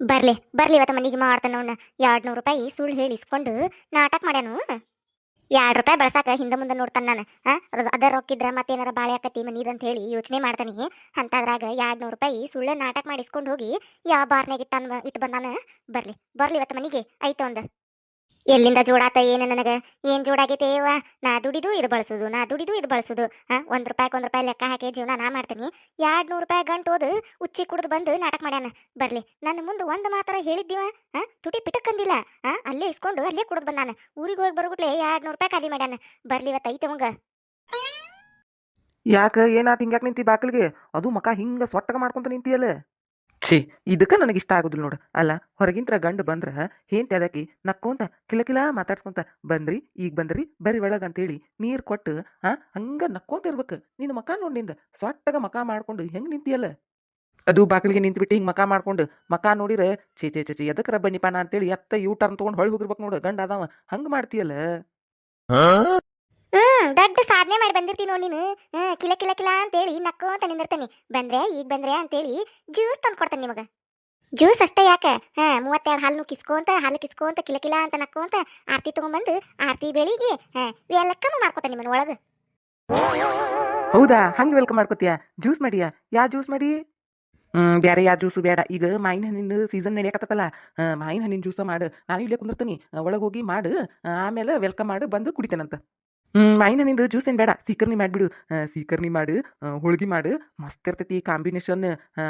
ಬರ್ಲಿ ಬರ್ಲಿ ಇವತ್ತು ಮನೆಗೆ ಮಾಡ್ತಾನ ಅವ್ನ. ಎರಡು ನೂರು ರೂಪಾಯಿ ಸುಳ್ಳು ಹೇಳಿ ಇಸ್ಕೊಂಡು ನಾಟಕ ಮಾಡ್ಯಾನು. ಎರಡು ರೂಪಾಯಿ ಬಳಸಾಕ ಹಿಂದೆ ಮುಂದೆ ನೋಡ್ತಾನೆ ನಾನು. ಹಾಂ ಅದ ರೊಕ್ಕಿದ್ರ ಮತ್ತೇನಾರ ಬಾಳೆ ಆಕತಿ ಮನೀದ್ ಅಂತ ಹೇಳಿ ಯೋಚನೆ ಮಾಡ್ತಾನೆ ಅಂತದ್ರಾಗ ಎರಡು ನೂರು ರೂಪಾಯಿ ಸುಳ್ಳು ನಾಟಕ ಮಾಡಿಸ್ಕೊಂಡು ಹೋಗಿ ಯಾವ ಬಾರ್ನಾಗ ಇಟ್ಟಾನ ಇಟ್ಟು ಬಂದಾನ? ಬರ್ಲಿ ಬರ್ಲಿ ಇವತ್ತು ಮನೆಗೆ. ಒಂದು ಎಲ್ಲಿಂದ ಜೋಡಾತ ಏನು ನನಗೆ? ಏನು ಜೋಡಾಗೈತೆ ಯವ್ವ? ನಾ ದುಡಿದು ಇದು ಬಳಸುದು, ನಾ ದುಡಿದು ಇದು ಬಳಸೋದು. ಹಾಂ, ಒಂದು ರೂಪಾಯಿ ಒಂದು ರೂಪಾಯಿ ಲೆಕ್ಕ ಹಾಕಿ ಜೀವನ ನಾ ಮಾಡ್ತೀನಿ. ಎರಡು ನೂರು ರೂಪಾಯಿ ಗಂಟು ಓದು, ಉಚ್ಚಿ ಕುಡಿದು ಬಂದು ನಾಟಕ ಮಾಡ್ಯಾನ. ಬರ್ಲಿ ನನ್ನ ಮುಂದೆ ಒಂದು ಮಾತ್ರ ಹೇಳಿದ್ದೀವ? ತುಟಿ ಪಿಟಕ್ಕಂದಿಲ್ಲ. ಅಲ್ಲೇ ಇಸ್ಕೊಂಡು ಅಲ್ಲೇ ಕುಡಿದು ಬಂದಾನ. ಊರಿಗೆ ಹೋಗಿ ಬರೋಗುಟ್ಲೆ ಎರಡು ನೂರು ರೂಪಾಯಿ ಖಾಲಿ ಮಾಡ್ಯಾನ. ಬರ್ಲಿ ಇವತ್ತು ಐತೆ ಅವಂಗ ಯಾಕ? ಏನಾತ್ ಹಿಂಗ್ಯಾಕ್ ನಿಂತಿ ಬಾಕಲಿಗೆ? ಅದು ಮಕ ಹಿಂಗ ಸೊಟ್ಟಗ ಮಾಡ್ಕೊಂತ ನಿಂತಿಯಲ್ಲ? ಛೀ, ಇದಕ್ಕ ನನಗೆ ಇಷ್ಟ ಆಗುದಿಲ್ಲ ನೋಡು. ಅಲ್ಲ, ಹೊರಗಿಂತ್ರ ಗಂಡು ಬಂದ್ರ ಏನ್ ಅದಕ್ಕೆ ನಕ್ಕೊಂತ ಕಿಲಕಿಲ ಮಾತಾಡ್ಸ್ಕೊಂತ, ಬಂದ್ರಿ, ಈಗ ಬಂದ್ರಿ ಬರಿ ಒಳಗ ಅಂತೇಳಿ ನೀರ್ ಕೊಟ್ಟು ಹಾ ಹಂಗ ನಕ್ಕೊಂತ ಇರ್ಬೇಕು. ನಿನ್ನ ಮಕ ನೋಡಿಂದ ಸೊಟ್ಟಗ ಮಕ ಮಾಡ್ಕೊಂಡು ಹೆಂಗ್ ನಿಂತಿಯಲ್ಲ? ಅದು ಬಾಗಿಲಿಗೆ ನಿಂತ್ಬಿಟ್ಟು ಹಿಂಗ್ ಮಕ ಮಾಡ್ಕೊಂಡು, ಮಕ ನೋಡಿರ ಚೇ ಚೇ ಚೇ ಎದಕ್ಕೆ ರಬ್ಬನಿಪಾನ ಅಂತೇಳಿ ಎತ್ತ ಯೂ ಟರ್ನ್ ತೊಗೊಂಡು ಹೊಳ್ ಹೋಗಿರ್ಬೇಕು ನೋಡು, ಗಂಡ ಅದಾವ. ಹಂಗ ಮಾಡ್ತೀಯಲ್ಲ? ಹ್ಮ್, ದೊಡ್ಡ ಸಾಧನೆ ಮಾಡಿ ಬಂದಿರ್ತೀನಿ ನೋಡಿ ನೀನು. ಹ್ಮ್, ಕಿಲ ಕಿಲ ಕಿಲ ಅಂತೇಳಿ ನಕ್ಕೋತ ನಿಂದಿರ್ತಾನೆ. ಬಂದ್ರೆ, ಈಗ ಬಂದ್ರೆ ಅಂತೇಳಿ ಜ್ಯೂಸ್ ತಂದು ಕೊಡ್ತಾನೆ ನಿಮಗೆ. ಜ್ಯೂಸ್ ಅಷ್ಟೇ ಯಾಕೆ? ಹಾ ಮೂವತ್ತೆರಡು ಹಾಲು ಕಿಸ್ಕೊಂತ ಹಾಲು ಕಿಸ್ಕೊಂತ ಕಿಲ ಕಿಲ ಅಂತ ನಕ್ಕೊಂತ ಆರತಿ ತಗೊಂಡ್ಬಂದು ಆರತಿ ಬೆಳಿಗ್ಗೆ ಹಾ ಎಲ್ಲಕ್ಕೂ ಮಾಡ್ಕೊತಾನೆ ನಿಮ್ಮನ್ನ ಒಳಗೆ. ಹೌದಾ? ಹಂಗೆ ವೆಲ್ಕಮ್ ಮಾಡ್ಕೋತೀಯ? ಜ್ಯೂಸ್ ಮಾಡಿಯಾ? ಯಾ ಜ್ಯೂಸ್ ಮಾಡಿ? ಹ್ಮ್, ಬ್ಯಾರೆ ಯಾ ಜ್ಯೂಸು ಬೇಡ. ಈಗ ಮಾವಿನ ಹಣ್ಣಿನ ಸೀಸನ್ ನಡೆಯಕತ್ತಲ್ಲ ಮಾವಿನ ಹಣ್ಣಿನ ಜ್ಯೂಸ ಮಾಡು. ನಾನು ಇಲ್ಲೇ ಕುಂದಿರ್ತೀನಿ. ಒಳಗೆ ಹೋಗಿ ಮಾಡು. ಆಮೇಲೆ ವೆಲ್ಕಮ್ ಮಾಡು. ಬಂದು ಕುಡಿತೇನಂತ. ಹ್ಮ್ ನಿಂದು ಜ್ಯೂಸ್ ಏನು ಬೇಡ. ಸೀಕರ್ನಿ ಮಾಡಿಬಿಡು ಸೀಕರ್ನಿ ಮಾಡು ಹೋಳ್ಗಿ ಮಾಡು. ಮಸ್ತ್ ಇರ್ತೈತಿ ಕಾಂಬಿನೇಷನ್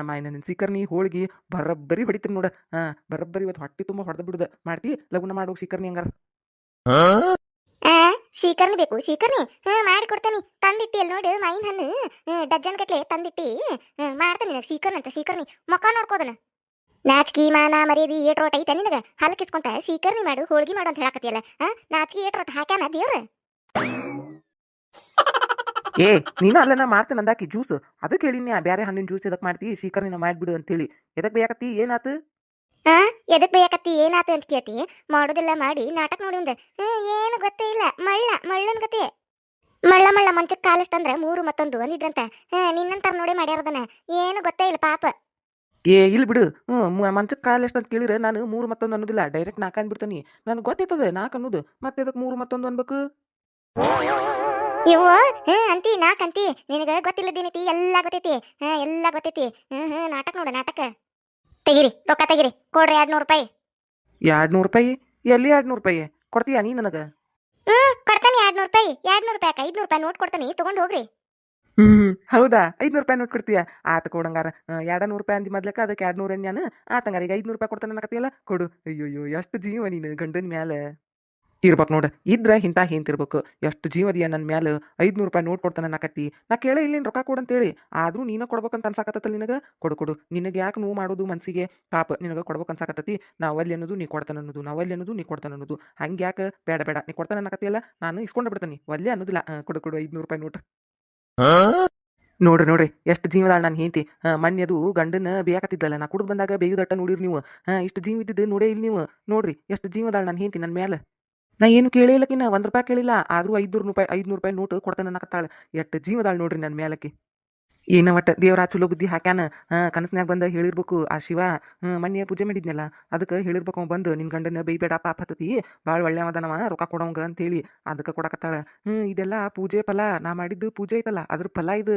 ಮೈನ ಹಣ್ಣಿನ ಸೀಕರ್ನಿ ಹೋಳ್ಗಿ ಬರಬ್ಬರಿ ಹೊಡಿತೀನಿ ನೋಡ. ಬರಬ್ಬರಿ ಇವತ್ತು ಹೊಟ್ಟೆ ತುಂಬ ಹೊಡೆದು ಬಿಡುದ. ಮಾಡ್ತಿ? ಲಗುನ ಮಾಡು ಸೀಕರ್ನಿ ಹಂಗಾರ. ಆ ಶೀಕರ್ನಿ ಬೇಕು ಶೀಕರ್ನಿ ಹ್ಞೂ ಮಾಡಿ ಕೊಡ್ತೇನಿ. ತಂದಿಟ್ಟಿ ಅಲ್ಲಿ ನೋಡಿ ಮೈನ್ ಹಣ್ಣು. ಡಜನ್ ಗಟ್ಲೆ ತಂದಿಟ್ಟಿ. ಮಾಡ್ತೇನೆ ನಿನಗೆ ಶೀಕರ್ಣಿ ಅಂತ ಶೀಕರ್ನಿ ಮುಖ ನೋಡ್ಕೋದನ ನಾಚಿಕೆ ಮಾನ ಮರ್ಯಾದಿ ಏಟ್ರೋಟ್ ಐತೆ ನಿನಗೆ. ಹಲ್ಕಿಸ್ಕೊಂತ ಶೀಕರ್ನಿ ಮಾಡು, ಹೋಳ್ಗಿ ಮಾಡು ಅಂತ ಹೇಳಕತ್ತಿಯಲ್ಲ. ಹಾ ನಾಚಿಕೆ ಏಟ್ರೋಟ್ ಹಾಕ್ಯಾನ ದೇವ್ರ? ಏ ನೀನು ಅಲ್ಲ ನಾ ಮಾಡ್ತೇನೆ ಅಂದಾಕಿ ಜ್ಯೂಸ್ ಅದಕ್ಕೆ ಹೇಳಿನಿ ಬ್ಯಾರೆ ಹಣ್ಣಿನ ಜ್ಯೂಸ್ ಎದಕ್ ಮಾಡ್ತಿ? ನೀನು ಮಾಡ್ಬಿಡು ಅಂತೇಳಿ ಎದಕ್ ಬೇಕತ್ತಿ ಏನಾತು? ಹಾ ಎದಕ್ ಬೇಕತ್ತಿ ಏನಾತ ಅಂತ ಕೇಳ್ತಿ? ಮಾಡೋದೆಲ್ಲ ಮಾಡಿ ನಾಟಕ ನೋಡಿ ಒಂದು ಏನು ಗೊತ್ತೇ ಇಲ್ಲ. ಮಳ್ಳ ಮಳ್ಳನ್ ಗತಿ. ಮಳ್ಳ ಮಳ್ಳ ಮಂಚಕ್ ಕಾಲಿಸ್ತಂದ್ರೆ ಮೂರು ಮತ್ತೊಂದು ಅಂದಿದ್ರಂತ. ಹಾ ನಿನ್ನಂತಾರ ನೋಡಿ ಮಾಡ್ಯಾರದನ. ಏನು ಗೊತ್ತೇ ಇಲ್ಲ ಪಾಪ. ಏ ಇಲ್ಲ ಬಿಡು. ಹ್ಞೂ ಮಂಚಕ್ಕೆ ಕಾಲು ಎಷ್ಟು ಅಂತ ಕೇಳಿದ್ರೆ ನಾನು ಮೂರು ಮತ್ತೊಂದು ಅನ್ನೋದಿಲ್ಲ. ಡೈರೆಕ್ಟ್ ನಾಲ್ಕು ಅಂದ್ಬಿಡ್ತೀನಿ. ನನಗೆ ಗೊತ್ತೈತದ ನಾಲ್ಕು ಅನ್ನೋದು. ಮತ್ತೆ ಅದಕ್ಕೆ ಮೂರು ಮತ್ತೊಂದು ಅನ್ಬೇಕು? ಇವು ಹಾ ಅಂತಿ ನಾಕ್ ಅಂತಿ. ನಿನಗ ಗೊತ್ತಿಲ್ಲದೇನೈತಿ ಎಲ್ಲ ಗೊತ್ತೈತಿ. ಹಾ ಎಲ್ಲ ಗೊತ್ತೈತಿ. ಹ್ಮ್ ಹ್ಮ್ ನಾಟಕ ನೋಡ ನಾಟಕ. ತೆಗಿರಿ ರೊಕ್ಕ ತೆಗಿರಿ. ಕೊಡ್ರಿ ಎರಡ್ ನೂರು ರೂಪಾಯಿ. ಎರಡು ನೂರು ರೂಪಾಯಿ? ಎಲ್ಲಿ ಎರಡ್ನೂರು ರೂಪಾಯಿ? ಕೊಡ್ತೀಯಾ ನೀ ನನಗೆ? ಹ್ಮ್ ಕೊಡ್ತಾನೆ ಎರಡ್ ನೂರು ರೂಪಾಯಿ. ಎರಡ್ನೂರು ರೂಪಾಯಿ ಐದ್ನೂರು ರೂಪಾಯಿ ನೋಟ್ ಕೊಡ್ತಾನೆ. ತಗೊಂಡ್ ಹೋಗ್ರಿ. ಹ್ಮ್ ಹೌದಾ? ಐದುನೂರು ರೂಪಾಯಿ ನೋಟ್ ಕೊಡ್ತೀಯಾ? ಆತ ಕೊಡಂಗಾರ. ಎರಡು ನೂರು ರೂಪಾಯಿ ಅಂದಿ ಮೊದ್ಲಕ್ಕ ಅದಕ್ಕೆ ಎರಡ್ನೂರು ನಾನು ಆತಂಗಾರ ಈಗ ಐದ್ನೂರು ರೂಪಾಯಿ ಕೊಡ್ತಾನೆ ಅನ್ನಕತ್ತಿಯಲ್ಲ? ಕೊಡು. ಅಯ್ಯೋಯ್ಯೋ ಎಷ್ಟು ಜೀವ ನೀನು ಗಂಡನ ಮ್ಯಾಲೆ. ಇರ್ಬೇಕು ನೋಡು. ಇದ್ರ ಇಂಥ ಹಿಂತಿರ್ಬೇಕು. ಎಷ್ಟು ಜೀವದಿಯ ನನ್ನ ಮ್ಯಾಲೆ ಐದುನೂರು ರೂಪಾಯಿ ನೋಟ್ ಕೊಡ್ತಾನೆ ನಾಕತ್ತಿ ನಾ ಕೇಳೇ ಇಲ್ಲೇನು ರೊಕ್ಕ ಕೊಡಂತೇಳಿ. ಆದ್ರೂ ನೀನು ಕೊಡ್ಬೇಕಂತ ಅನ್ಸಾಕತ್ತಲ್ಲ ನಿನಗೆ? ಕೊಡು ಕೊಡು. ನಿನಗೆ ಯಾಕೆ ನೋವು ಮಾಡೋದು ಮನಸ್ಸಿಗೆ ಪಾಪ, ನಿನಗೆ ಕೊಡ್ಬೇಕು ಅನ್ಸಾಕತ್ತತಿ. ನಾವು ಅಲ್ಲಿ ಅನ್ನೋದು ನೀ ಕೊಡ್ತಾನೆ ಅನ್ನೋದು ನಾವು ಅಲ್ಲಿ ಅನ್ನೋದು ನೀ ಕೊಡ್ತಾನೆ ಅನ್ನೋದು. ಹಂಗೆ ಯಾಕೆ? ಬೇಡ ಬೇಡ. ನೀ ಕೊಡ್ತಾನೆ ಅನ್ನಕತ್ತಿಯಲ್ಲ? ನಾನು ಇಸ್ಕೊಂಡು ಬಿಡ್ತೀನಿ ಒಲ್ಲೆ ಅನ್ನೋದಿಲ್ಲ. ಕೊಡು ಕೊಡು. ಐದುನೂರು ರೂಪಾಯಿ ನೋಟ್. ನೋಡ್ರಿ ನೋಡ್ರಿ. ಎಷ್ಟು ಜೀವದಾಳ ನಾನು ಹೇಂತಿ ಮನ್ಯದು ಗಂಡನ ಬೇಯಾಕತ್ತಿದ್ದಲ್ಲ ನಾ ಕುಡಿದು ಬಂದಾಗ ಬೇಯುದಟ್ಟ ನೋಡಿರಿ ನೀವು. ಹಾಂ ಇಷ್ಟು ಜೀವ ಇದ್ದಿದ್ದು ನೋಡೇ ಇಲ್ಲಿ ನೀವು. ನೋಡ್ರಿ, ಎಷ್ಟು ಜೀವದಾಳ ನಾನು ಹೇಂತಿ ನನ್ನ ಮೇಲೆ ನಾ ಏನು ಕೇಳಿಲ್ಲಕಿನ್ನ ಒಂದು ರೂಪಾಯಿ ಕೇಳಿಲ್ಲ ಆದರೂ ಐದುನೂರು ರೂಪಾಯಿ ಐದುನೂರು ರೂಪಾಯಿ ನೋಟು ಕೊಡ್ತಾನೆ ಅನ್ನಕತ್ತಾಳೆ. ಎಷ್ಟು ಜೀವದಾಳ ನೋಡ್ರಿ ನನ್ನ ಮೇಲಕ್ಕೆ ಏನ ಒಟ್ಟ ದೇವ್ರ ಚಲೋ ಬುದ್ಧಿ ಹಾಕ್ಯಾನ ಕನಸ್ನ್ಯಾಗ ಬಂದ ಹೇಳಿರ್ಬೇಕು ಆ ಶಿವ ಹ್ಮ್ ಮೊನ್ನೆ ಪೂಜೆ ಮಾಡಿದ್ನಲ್ಲ ಅದಕ್ಕೆ ಹೇಳಿರ್ಬೇಕು ಅವ ಬಂದು ನಿನ್ನ ಗಂಡನ ಬೈಬೇಡ ಪಾಪ ಹತ್ತತಿ ಭಾಳ ಒಳ್ಳೆಯವದನವ ರೊಕ್ಕ ಕೊಡೋಂಗ ಅಂತೇಳಿ ಅದಕ್ಕೆ ಕೊಡಕತ್ತಾಳ. ಹ್ಞೂ ಇದೆಲ್ಲ ಪೂಜೆ ಫಲ ನಾ ಮಾಡಿದ್ದು ಪೂಜೆ ಐತಲ್ಲ ಅದ್ರ ಫಲ ಇದು.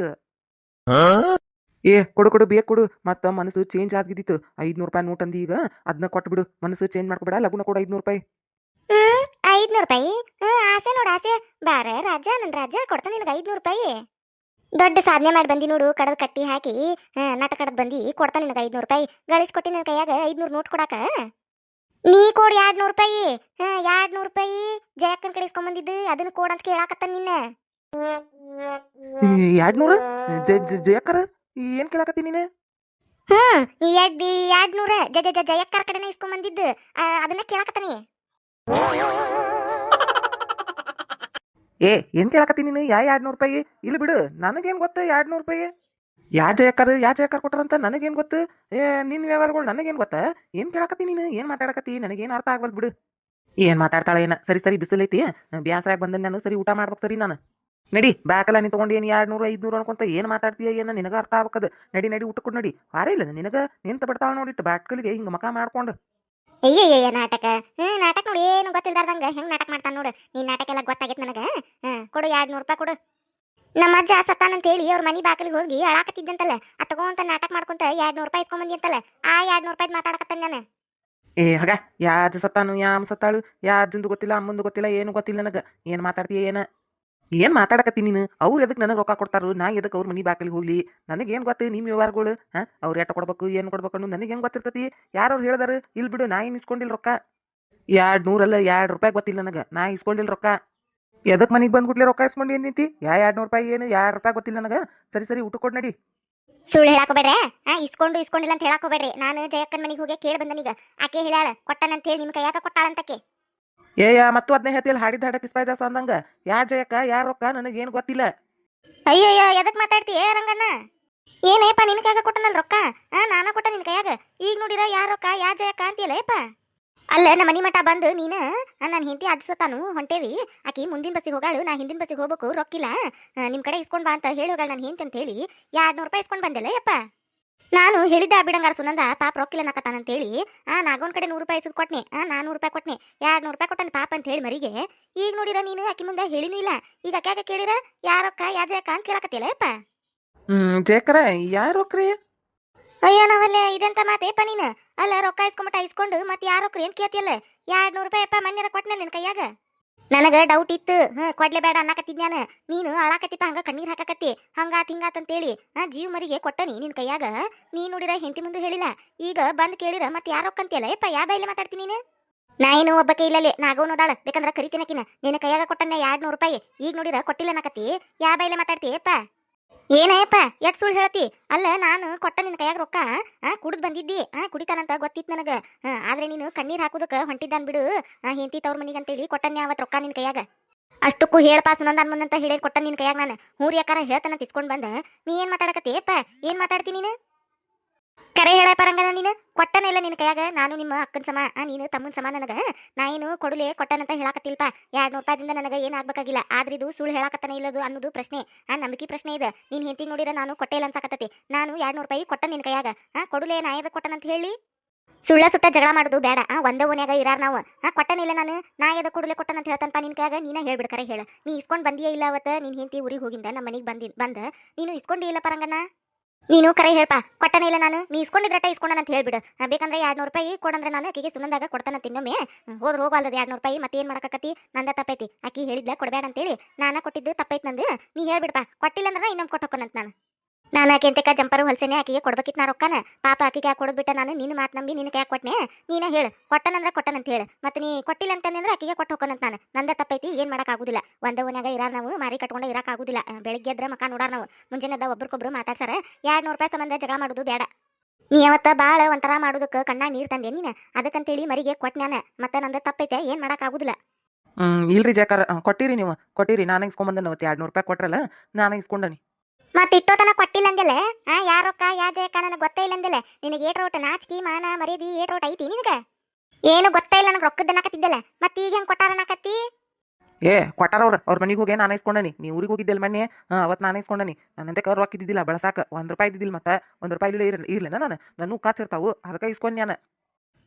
ಏ ಕೊಡು ಕೊಡು ಬೇಗ ಕೊಡು ಮತ್ತ ಮನಸ್ಸು ಚೇಂಜ್ ಆಗಿದ್ದಿತ್ತು ಐದ್ನೂರು ರೂಪಾಯಿ ನೋಟ್ ಅಂದಿ ಈಗ ಅದನ್ನ ಕೊಟ್ಬಿಡು ಮನಸ್ಸು ಚೇಂಜ್ ಮಾಡ್ಕೊಬೇಡ ಲಗುನ ಕೊಡು ಐದುನೂರು ರೂಪಾಯಿ. ಐದ್ನೂರು ರೂಪಾಯಿ? ಹ್ಞೂ ಆಸೆ ನೋಡು ಆಸೆ. ಬಾರೆ ರಾಜ ನನ್ನ ರಾಜ ಕೊಡ್ತಾನೆ ನಿನಗೆ ಐದ್ನೂರು ರೂಪಾಯಿ. ದೊಡ್ಡ ಸಾಧನೆ ಮಾಡಿ ಬಂದಿ ನೋಡು ಕಡದ್ ಕಟ್ಟಿ ಹಾಕಿ ಹಾಂ ನಟ ಕಡದ್ ಬಂದಿ ಕೊಡ್ತಾನೆ ನಿನಗೆ ಐದ್ನೂರು ರೂಪಾಯಿ. ಗಳಿಸ್ಕೊಟ್ಟಿ ನನ್ನ ಕೈಯಾಗ ಐದ್ನೂರು ನೋಟ್ ಕೊಡಾಕ. ನೀ ಕೊಡು ಎರಡು ರೂಪಾಯಿ. ಹಾಂ ಎರಡ್ ನೂರು ರೂಪಾಯಿ. ಜಯಕ್ಕನ ಕಡೆ ಇಸ್ಕೊಂಬಂದಿದ್ದು ಅದನ್ನ ಕೊಡು ಅಂತ ಕೇಳಾಕತ್ತಾನ ನಿನ್ನ. ಎರಡ್ನೂರು? ಜ- ಜಯಕ್ಕರ? ಏನ್ ಕೇಳಾಕತ್ತಿ ನೀನು? ಹ್ಞೂ ಎರಡು ಎರಡು ನೂರ ಜಯ ಜ ಜಯಕ್ಕರ ಕಡೆನೇ ಇಸ್ಕೊಂಬಂದಿದ್ದು ಅದನ್ನ ಕೇಳಾಕತ್ತಾನಿ. ಏ ಏನ್ ಕೇಳಕತ್ತಿ ನೀನು? ಯಾ, ಎರಡ್ನೂರು ರೂಪಾಯಿ? ಇಲ್ಲಿ ಬಿಡು. ನನಗೇನ್ ಗೊತ್ತು ಎರಡ್ನೂರು ರೂಪಾಯಿ? ಯಾ, ಜಯಕಾರ, ಯಾ ಜಯಕ್ಕರ್ ಕೊಟ್ರಂತ ನನಗೇನ್ ಗೊತ್ತು? ಏ ನಿನ್ನ ವ್ಯವಹಾರಗಳು ನನಗೇನ್ ಗೊತ್ತ? ಏನ್ ಕೇಳಕತ್ತಿ ನೀನು? ಏನ್ ಮಾತಾಡಕತ್ತಿ? ನನಗೇನ್ ಅರ್ಥ ಆಗ್ವಲ್ದು ಬಿಡು. ಏನ್ ಮಾತಾಡ್ತಾಳೆ ಏನ? ಸರಿ ಸರಿ ಬಿಸಿಲೈತಿ ಬ್ಯಾಸರಾಗಿ ಬಂದ ನಾನು. ಸರಿ, ಊಟ ಮಾಡ್ಬೇಕು, ಸರಿ ನಾನು. ನಡಿ ಬ್ಯಾಕಲ್ಲ ನೀನು ತೊಗೊಂಡು ಏನು ಎರಡು ನೂರು ಐದುನೂರು ಅನ್ಕೊಂತ ಏನು ಮಾತಾಡ್ತೀಯ, ಏನು? ನಿನಗೆ ಅರ್ಥ ಆಗ್ಬೇಕದು ನಡಿ ನಡಿ ಊಟಕ್ಕೆ ನಡಿ. ವಾರೇ ಇಲ್ಲ ನಿನಗೆ. ನಿಂತ ಬಿಡ್ತಾಳ ನೋಡಿಟ್ಟು ಬ್ಯಾಟ್ಕಲಿಗೆ ಹಿಂಗೆ ಮಕ ಮಾಡ್ಕೊಂಡು. ಅಯ್ಯಯ್ಯ ನಾಟಕ. ಹ್ಮ್, ನಾಟಕ ನೋಡಿ, ಏನು ಗೊತ್ತಿಲ್ದಾರ್ದಂಗ. ಹೆಂಗ್ ನಾಟಕ ಮಾಡ್ತಾನ ನೋಡು. ನೀನ್ ನಾಟಕ ಎಲ್ಲ ಗೊತ್ತಾಗೈತ್ ನನಗ. ಕೊಡು ಎರಡ್ ನೂರು ರೂಪಾಯಿ ಕೊಡು. ನಮ್ಮ ಅಜ್ಜ ಸತ್ತಾನಂತ ಹೇಳಿ ಅವ್ರ ಮನಿ ಬಾಗಿಲಿಗೆ ಹೋಗಿ ಅಳಾಕತ್ತಿದ್ದಂತಲ್ಲ. ಆ ತಗೊಂತ ನಾಟಕ ಮಾಡ್ಕೊಂತ ಎರಡ್ ನೂರು ರೂಪಾಯಿ ಇಸ್ಕೊಂಡ್ ಅಂತಲ್ಲ ಆ ಎರಡ್ ನೂರು ರೂಪಾಯಿ ಮಾತಾಡಕತ್ತಾನ ನಾನು. ಏ, ಹಗ ಯಾಜ್ ಸತ್ತಾನು, ಯಾಮ್ ಸತ್ತಾಳು ಯಾಜಂದು ಗೊತ್ತಿಲ್ಲ, ಅಮ್ಮಂದು ಗೊತ್ತಿಲ್ಲ, ಏನು ಗೊತ್ತಿಲ್ಲ ನನಗೆ. ಏನು ಮಾತಾಡ್ತೀಯ, ಏನು? ಏನು ಮಾತಾಡಕತ್ತಿ ನೀನು? ಅವ್ರು ಎದಕ್ಕೆ ನನಗೆ ರೊಕ್ಕ ಕೊಡ್ತಾರು? ನಾ ಎದಕ್ಕೆ ಅವ್ರ ಮನಿ ಬಾಕಲಿಗೆ ಹೋಗ್ಲಿ? ನನಗೆ ಏನು ಗೊತ್ತು ನಿಮ್ಮ ವ್ಯವಹಾರಗಳು? ಹಾಂ? ಅವ್ರು ಎಟ್ಟ ಕೊಡ್ಬೇಕು, ಏನು ಕೊಡ್ಬೇಕು ಅನ್ನೋದು ನನಗೆ ಹೆಂಗೆ ಗೊತ್ತಿರ್ತತಿ? ಯಾರವ್ರು ಹೇಳಿದಾರೆ? ಇಲ್ ಬಿಡು, ನಾ ಏನ್ ಇಸ್ಕೊಂಡಿಲ್ ರೊಕ್ಕ? ಎರಡು ನೂರಲ್ಲ, ಎರಡು ರೂಪಾಯಿ ಗೊತ್ತಿಲ್ಲ ನನಗೆ. ನಾ ಇಸ್ಕೊಂಡಿಲ್ ರೊಕ್ಕ. ಎದಕ್ಕೆ ಮನಿಗ್ ಬಂದ್ಬಿಟ್ಲೆ ರೊಕ್ಕ ಇಸ್ಕೊಂಡು ಏನು ನಿಂತಿ ಯಾ ಎರಡು ನೂರು ರೂಪಾಯಿ ಏನು? ಎರಡ್ ರೂಪಾಯಿ ಗೊತ್ತಿಲ್ಲ ನನಗೆ. ಸರಿ ಸರಿ ಊಟ ಕೊಡ್ ನಡಿ. ಸುಳ್ಳು ಹೇಳಾಕೋಬೇಡ್ರೆ ಆ ಇಸ್ಕೊಂಡು, ಇಸ್ಕೊಂಡಿಲ್ಲ ಅಂತ ಹೇಳಾಕೋಬೇಡ್ರಿ ನಾನು ಜಯಕ್ಕನ ಮನಿಗೆ ಹೋಗಿ ಕೇಳಿ ಬಂದನೀಗ. ಆಕೆ ಹೇಳಾಳ ಕೊಟ್ಟನಂತ ಹೇಳಿ ನಿಮ್ಮ ಕೈಯಾಗ ಕೊಟ್ಟಾಳಂತಕ್ಕೆ. ಏ ಮತ್ತೆ ಅದನ್ನೇ ಹೇಳ್ತಿಲ್ಲ ಹಾಡಿದ ಹಾಡ ಕಿಸ್ಪಾಯ್ ಜಾಸ್ತಿ ಅಂದಂಗೆ? ಯಾ, ಜಯಕ್ಕ ಯಾರ ರೊಕ್ಕ ನನಗೇನು ಗೊತ್ತಿಲ್ಲ. ಅಯ್ಯಯ್ಯೋ, ಎದಕ್ ಮಾತಾಡ್ತೀಯ ರಂಗಣ್ಣ? ಏನೇಪ ನಿನ್ ಕೈಯಾಗ ಕೊಟ್ಟನಲ್ಲ ರೊಕ್ಕ? ಆ, ನಾನ ಕೊಟ್ಟ ನಿನ್ ಕೈಯಾಗ? ಈಗ ನೋಡಿರ ಯಾರ ರೊಕ್ಕ, ಯಾ, ಜಯಕ್ಕ ಅಂತೀಯಲ್ಲ ಏಪ ಅಲ್ಲ, ನಮ್ಮ ಮನಿ ಮಠ ಬಂದು ನೀನ ನನ್ನ ಹೆಂಡತಿ ಅದ್ಸತಾನು ಹೊಂಟೇವಿ. ಆಕಿ ಮುಂದಿನ ಬಸ್ಸಿಗೆ ಹೋಗಾಳು, ನಾ ಹಿಂದಿನ ಬಸ್ಸಿಗೆ ಹೋಗ್ಬೇಕು, ರೊಕ್ಕಿಲ್ಲ. ನಿಮ್ಮ ನಿಮ್ ಕಡೆ ಇಸ್ಕೊಂಡ್ ಬಾ ಅಂತ ಹೇಳಿ ಹೋಗಾಳ ನಾನು ಹೆಂಡತಿ ಅಂತ ಹೇಳಿ. ಎರಡ್ ನೂರು ರೂಪಾಯಿ ಇಸ್ಕೊಂಡ್ ಬಂದೆಲ್ಲ ಯಪ್ಪ ನಾನು ಹೇಳಿದ್ದ ಬಿಡಂಗಾರ ಸುನಂದ ಪಾಪ ರೊಕ್ಕಿಲ್ಲ ನಕತಾನಂತೇಳಿ ಆ ನಾಗೊಂದ್ ಕಡೆ ನೂರು ರೂಪಾಯಿ ಇಸಿದ್ ಕೊಟ್ನಿ. ಆ ನಾನೂರು ರೂಪಾಯಿ ಕೊಟ್ನಿ. ಎರಡ್ ನೂರು ರೂಪಾಯಿ ಕೊಟ್ಟನ ಪಾಪ ಅಂತ ಹೇಳಿ ಮರಿಗೆ. ಈಗ ನೋಡಿರ ನೀನು ಆಕಿ ಮುಂದೆ ಹೇಳಿನೂ ಇಲ್ಲ. ಈಗ ಆಕ್ಯಾಗ ಕೇಳಿರ? ಯಾರೊಕ್ಕ ಯಾ ಜಯಕ್ಕ ಅಂತ ಕೇಳಕತ್ತಿಲ್ಲ ಯಪ್ಪ. ಹ್ಮ್ ಜೇಕರ ಯಾರು ರೊಕ್ರಿ ಅಯ್ಯೋ ನಾವಲ್ಲೇ ಇದೆಂತ ಮಾತೇಪ ನೀನು? ಅಲ್ಲ ರೊಕ್ಕ ಇಸ್ಕೊಂಬಿಟ್ಟ ಇಸ್ಕೊಂಡು ಮತ್ತೆ ಯಾರೊಕ್ರಿ ಏನ್ ಕೇಳ್ತಿಯಲ್ಲ? ಎರಡು ನೂರು ರೂಪಾಯಿ ಅಪ್ಪ ಮನ್ಯಾರ ಕೊಟ್ನಲ್ಲ ನಿನ್ ಕೈಯಾಗ? ನನಗ ಡೌಟ್ ಇತ್ತು. ಹಾಂ, ಕೊಡ್ಲೆ ಬೇಡ ಅನ್ನಕತ್ತಿದ್ನ್ಯಾನ ನೀನು. ಅಳಾಕತ್ತಿಪ್ಪ, ಹಂಗ ಕಣ್ಣೀರು ಹಾಕಕತ್ತಿ. ಹಂಗಾತ್ ಹಿಂಗಾತ್ ಅಂತೇಳಿ ಆ ಜೀವ ಮರಿಗೆ ಕೊಟ್ಟನಿ ನಿನ್ ಕೈಯಾಗ. ನೀ ನೋಡಿರ ಹೆಂಡತಿ ಮುಂದೆ ಹೇಳಿಲ್ಲ. ಈಗ ಬಂದ್ ಕೇಳಿರ ಮತ್ತೆ ಯಾರೋ ಕಂತಿಯಲ್ಲ ಏಪ್ಪ ಯಾ ಬೈಲೆ ಮಾತಾಡ್ತೀನಿ ನೀನು? ನಾ ಏನು ಒಬ್ಬಕ್ಕೆ ಇಲ್ಲಲ್ಲಿ ನಾಗವ್ ಬೇಕಂದ್ರೆ ಕರಿತೀನಕಿನ ನಿನ್ನ ಕೈಯಾಗ ಕೊಟ್ಟನೆ ಎರಡ್ ನೂರು ರೂಪಾಯಿ. ಈಗ ನೋಡಿರ ಕೊಟ್ಟಿಲ್ಲ ಅನ್ನಕತ್ತಿ. ಯಾ ಬೈಲೆ ಮಾತಾಡ್ತೀಯಪ್ಪ ಏನಯ್ಯಪ್ಪ ಎಟ್ ಸುಳ್ಳು ಹೇಳ್ತಿ ಅಲ್ಲ, ನಾನು ಕೊಟ್ಟ ನಿನ್ನ ಕೈಯಾಗ ರೊಕ್ಕ ಕುಡ್ದು ಬಂದಿದ್ದಿ. ಕುಡಿತಾನಂತ ಗೊತ್ತಿತ್ತು ನನಗೆ. ಆದ್ರೆ ನೀನು ಕಣ್ಣೀರು ಹಾಕೋದಕ್ಕೆ ಹೊಂಟಿದ್ದಾನ್ ಬಿಡು. ಹೆಂಡತಿ ತವ್ರ ಮನಿಗೆ ಅಂತೇಳಿ ಕೊಟ್ಟನ್ಯ ಅವತ್ತು ರೊಕ್ಕ ನಿನ್ನ ಕೈಯಾಗ? ಅಷ್ಟಕ್ಕೂ ಹೇಳಪ್ಪ ಸುನಂದನ್ ಮುಂದಂತ ಹೇಳಿ ಕೊಟ್ಟ ನಿನ್ನ ಕೈಯಾಗ ನಾನು. ಮೂರು ಯಾಕಾರ ಹೇಳ್ತಾನಂತ ತಿಸ್ಕೊಂಡ್ ಬಂದ. ನೀ ಏನ್ ಮಾತಾಡಕತ್ತೀಯಪ್ಪ ಏನು ಮಾತಾಡ್ತಿ ನೀನು? ಕರೆ ಹೇಳ ರಂಗನ ನೀನು? ಕೊಟ್ಟನ ಇಲ್ಲ ನಿನ್ನ ಕೈಯಾಗ? ನಾನು ನಿಮ್ಮ ಅಕ್ಕನ ಸಮ ನೀನು ತಮ್ಮನ ಸಮ ನನಗ? ನಾ ಏನು ಕೊಡುಲೆ ಕೊಟ್ಟನಂತ ಹೇಳಾಕತ್ತಿಲ್ಪ? ಎರಡು ನೂರು ರೂಪಾಯಿಂದ ನನಗೆ ಏನಾಗಬೇಕಾಗಿಲ್ಲ ಆದ್ರೆ ಇದು ಸುಳ್ಳು ಹೇಳಾಕತ್ತನ ಇಲ್ಲದು ಅನ್ನೋದು ಪ್ರಶ್ನೆ. ಆ, ನಂಬಿಕೆ ಪ್ರಶ್ನೆ ಇದೆ. ನೀನು ಹೆಂತಿ ನೋಡಿರ ನಾನು ಕೊಟ್ಟೆ ಇಲ್ಲ ಅನ್ಸಾಕತ್ತತಿ. ನಾನು ಎರಡು ನೂರು ರೂಪಾಯಿ ಕೊಟ್ಟ ನಿನ್ನ ಕೈಯಾಗ. ಆ, ಕೊಡುಲೆ ನಾ ಯಾವ್ದು ಕೊಟ್ಟನಂತ ಹೇಳಿ? ಸುಳ್ಳ ಸುತ್ತ ಜಗಳ ಮಾಡೋದು ಬೇಡ. ಆ, ಒಂದೇ ಓನ್ಯಾಗ ಇರಾರ ನಾವು. ಆ ಕೊಟ್ಟನಿಲ್ಲ ನಾನು. ನಾ ಎದಕ್ ಕೊಟ್ಟನ ಕೊಟ್ಟನಂತ ಹೇಳ್ತಾನಪ್ಪ ನಿನ್ ಕೈಯಾಗ? ನೀನ ಹೇಳ್ಬಿಡ್ಕರೆ ಹೇಳ. ನೀ ಇಸ್ಕೊಂಡು ಬಂದಿಯೇ ಇಲ್ಲ ಅವತ್ತ? ನೀನು ಹೆಂಡತಿ ಊರಿಗೆ ಹೋಗಿಂದ? ನಮ್ಮ ಮನೆಗೆ ಬಂದಿ ಬಂದ? ನೀನು ಇಸ್ಕೊಂಡಿ ಇಲ್ಲ ಪರಂಗನ ನೀನು ಕರೆ ಹೇಳ್ಪ. ಕೊಟ್ಟನೇ ಇಲ್ಲ ನಾನು. ನೀ ಇಸ್ಕೊಂಡಿದ್ರಟ ಇಸ್ಕೊಂಡನಂತ ಹೇಳ್ಬಿಡು. ಆ, ಬೇಕಂದ್ರೆ ಎರಡ್ ನೂರು ರೂಪಾಯಿ ಕೊಡಂದ್ರೆ ನಾನು ಆಕಿಗೆ ಸುನಂದಾಗ ಕೊಡ್ತಾನ ತಿನ್ನೊಮ್ಮೆ ಹೋದ್ರ ಹೋಗಲ್ದ ಎರಡು ರೂಪಾಯಿ ಮತ್ತೆ ಏನ್ ಮಾಡಕತ್ತಿ ನಂದ ತಪ್ಪೈತಿ. ಆಕಿ ಹೇಳಿದ್ಲ ಕೊಡಬೇಡ ಅಂತೇಳಿ. ನಾನ ಕೊಟ್ಟಿದ್ದು ತಪ್ಪೈತಿ ನಂದು. ನೀ ಹೇಳ್ಬಿಡಪ್ಪ ಕೊಟ್ಟಿಲ್ಲ ಅಂದ್ರೆ ಇನ್ನೊಮ್ಮೆ ಕೊಟ್ಟು ಹೋಗೋಣಂತ ನಾನು. ನಾನು ಆಕೆ ಅಂತಕ ಜಂಪರು ಹೊಲ್ಸೇನೆ, ಆಕಿಗೆ ಕೊಡ್ಬೇಕಿತ್ತು ನಾ ರೊಕ್ಕನ. ಪಾಪ ಆಕಿಗೆ ಯಾಕೆ ಕೊಡೋದ್ಬಿಟ್ಟ ನಾನು? ನಿನ್ನ ಮಾತು ನಂಬಿ ನಿನ್ನ ಯಾಕೆ ಕೊಟ್ಟನೆ ನೀನೇ ಹೇಳು. ಕೊಟ್ಟನಂದ್ರೆ ಕೊಟ್ಟನಂತ ಹೇಳು. ಮತ್ತೆ ನೀ ಕೊಟ್ಟಿಲ್ಲ ಅಂತಂದ್ರೆ ಆಕಿಗೆ ಕೊಟ್ಟು ಹೋಗೋಣಂತ ನಾನು. ನಂದ ತಪ್ಪೈತಿ, ಏನ್ ಆಗುದಿಲ್ಲ. ಒಂದ ಓನ್ಯಾಗ ಇರಾರ ನಾವು, ಮಾರಿ ಕಟ್ಕೊಂಡು ಇರೋಕ್ಕಾಗೋದಿಲ್ಲ ಬೆಳಿಗ್ಗೆ ಎದ್ರ ಮಕ ನೋಡಾರ ನಾವು. ಮುಂಜಾನೆದ ಒಬ್ರಿಗೊಬ್ರು ಮಾತಾಡ್ಸಾರ. ಎರಡು ನೂರು ರೂಪಾಯಿ ಸಂಬಂಧ ಜಗಳ ಮಾಡೋದು ಬೇಡ ನೀ ಅವತ್ತ ಬಾಳ ಒಂಥರ ಮಾಡೋದಕ್ಕೆ ಕಣ್ಣಾಗ ನೀರ್ ತಂದೆ ನೀನು? ಅದಕ್ಕಂತೇಳಿ ಮರಿಗೆ ಕೊಟ್ಟನಾನ ಮತ್ತೆ ನಂದ ತಪ್ಪೈತೆ, ಏನ್ ಮಾಡಕ್ ಆಗುದಿಲ್ಲ. ಹ್ಮ್, ಇಲ್ರಿ ಜಾಕಾರ ಕೊಟ್ಟಿರಿ ನೀವು. ಕೊಟ್ಟಿರಿ. ನಾನು ಇಸ್ಕೊಂಬಂದನ ಅವತ್ತು. ಎರಡು ನೂರು ರೂಪಾಯಿ ಕೊಟ್ರಲ್ಲ, ನಾನು ಇಸ್ಕೊಂಡನಿ ಮತ್ತೆ ಇಟ್ಟೋತನ ಕೊಟ್ಟಿಲ್ಲ ಅಂದಿಲ್ಲ ಆ ಯಾರ ರೊಕ್ಕ ಯಾ ಜಯಕ್ಕ ನನಗೆ ಗೊತ್ತೇ ಇಲ್ಲ ಅಂದಿಲ್ಲ ನಿನಗೆ ಏಟ್ ರೋಟ್ ಮಾನಾ ಮಾನ ಮರ್ಯಾದಿ ಏಟ್ ರೋಟ್ ಐತಿ ನಿನಗ? ಏನು ಗೊತ್ತೇ ಇಲ್ಲ ನನಗೆ ರೊಕ್ಕದ ಅನ್ನಕತ್ತಿದ್ದಲ್ಲ. ಮತ್ತೆ ಈಗ ಹೆಂಗ್ ಕೊಟ್ಟಾರ ಅನ್ನಕತ್ತಿ? ಏ ಕೊಟ್ಟಾರ ಅವ್ರು. ಅವ್ರ ಮನೆಗೆ ಹೋಗಿ ನಾನು ಇಸ್ಕೊಂಡನಿ ನೀ ಊರಿಗೆ ಹೋಗಿದ್ದಿಲ್ಲ ಮೊನ್ನೆ? ಹಾಂ ಅವತ್ತು ನಾನು ಇಸ್ಕೊಂಡನಿ ನನ್ನಂತೆ ಕರ್ ರೊಕ್ಕ ಇದ್ದಿದ್ದಿಲ್ಲ ಬಳಸಾಕ. ಒಂದು ರೂಪಾಯಿ ಇದ್ದಿದ್ದಿಲ್ಲ ಮತ್ತೆ ಒಂದು ರೂಪಾಯಿ ಇಲ್ಲ ಇರಲಿಲ್ಲ ಇರ್ಲಿಲ್ಲ ನಾನು? ನಾನು ಕಾಸಿರ್ತಾವು ಅದಕ್ಕೆ ಇಸ್ಕೊಂಡೆ ನಾನು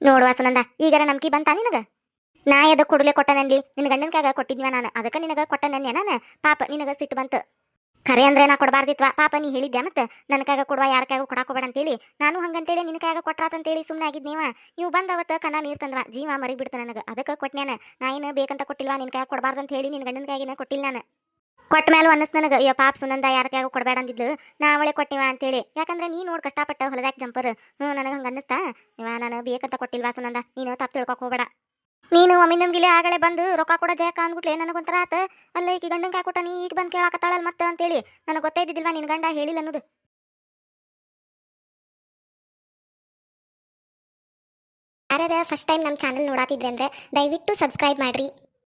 ನೋಡುವ ಸುನಂದ ಈಗರ ನಂಬಿಕೆ ಬಂತಾ ನಿನಗ? ನಾ ಎದಕ್ಕೆ ಕೊಡಲೇ ಕೊಟ್ಟನಲ್ಲಿ ನಿನ್ನ ಗಂಡನ ಕಾಗ ಕೊಟ್ಟಿದ್ವ ನಾನು? ಅದಕ್ಕೆ ನಿನಗ ಕೊಟ್ಟನನ್ಯ ನಾನು? ಪಾಪ ನಿನಗ ಸಿಟ್ಟು ಬಂತು. ಖರೆ ಅಂದ್ರೆ ನಾ ಕೊಡಬಾರ್ದಿತ್ವ? ಪಾಪ ನೀ ಹೇಳಿದ್ದೆ ಮತ್ತೆ? ನನ್ನ ಕೈಗ ಕೊಡುವ ಯಾರ ಕೈಗ ಕೊಡಾಕೋಬೇಡ ಅಂತೇಳಿ ನಾನು ಹಂಗಂತೇಳಿ ನಿನಕಾಗ ಕೊಟ್ರಾತಂತೇಳಿ ಸುಮ್ಮನೆ ಆಗಿದ್ನೇವ ನೀವು ಬಂದವತ್ತ ಕನ ನೀರ್ ತಂದ್ರ ಜೀವ ಮರಿ ಬಿಡ್ತ ನನಗೆ. ಅದಕ್ಕೆ ಕೊಟ್ನ್ಯಾನ. ನಾ ಏನು ಬೇಕಂತ ಕೊಟ್ಟಿಲ್ವಾ? ನಿನಕಾಗ ಅಂತ ಹೇಳಿ ನಿನ್ನ ಗಂಡನ ಕೈಗಿನ ಕೊಟ್ಟಿಲ್ಲ ನಾನು. ಕೊಟ್ಟ ಮೇಲೆ ಅನ್ನಿಸ್ ನನಗೆ. ಅಯ್ಯೋ ಪಾಪ ಸುನಂದ ಯಾರ ಕೈಗ ಕೊಡಬೇಡ ಅಂದಿದ್ಲು ನಾ ಅವಳೆ ಕೊಟ್ಟಿವ ಅಂತೇಳಿ. ಯಾಕಂದ್ರೆ ನೀ ನೋಡಿ ಕಷ್ಟಪಟ್ಟ ಹೊಲದಾಗ ಜಂಪರ್. ಹ್ಞೂ ನನಗೆ ಹಂಗೆ ಅನ್ನಿಸ್ತಾ ಇವ ನಾನು ಬೇಕಂತ ಕೊಟ್ಟಿಲ್ವಾ ಸುನಂದ? ನೀನು ತಪ್ಪು ತಿಳ್ಕೊಕ್ ಹೋಗ್ಬೇಡ. ನೀನು ಒಮ್ಮೆ ನಮ್ಗಿಲೆ ಆಗಳೆ ಬಂದು ರೊಕ್ಕ ಕೊಡ ಜಯಕ ಅಂದ್ಬಿಟ್ಲೆ ನನಗೊಂಥರ ಆತ. ಅಲ್ಲ ಈಗ ಗಂಡಂಗೆ ಕಾಯಿ ಕೊಟ್ಟ ನೀ ಈಗ ಬಂದು ಕೇಳಾಕತ್ತಾಳಲ್ಲ ಮತ್ತೆ ಅಂತೇಳಿ ನನಗೆ ಗೊತ್ತೇ ಇದ್ದಿದ್ದಿಲ್ವಾ ನಿನ್ನ ಗಂಡ ಹೇಳಿಲ್ಲ ಅನ್ನೋದು. ಯಾರ್ಯಾರ ಫಸ್ಟ್ ಟೈಮ್ ನಮ್ಮ ಚಾನಲ್ ನೋಡಾತಿದ್ರೆ ಅಂದ್ರೆ ದಯವಿಟ್ಟು ಸಬ್ಸ್ಕ್ರೈಬ್ ಮಾಡ್ರಿ.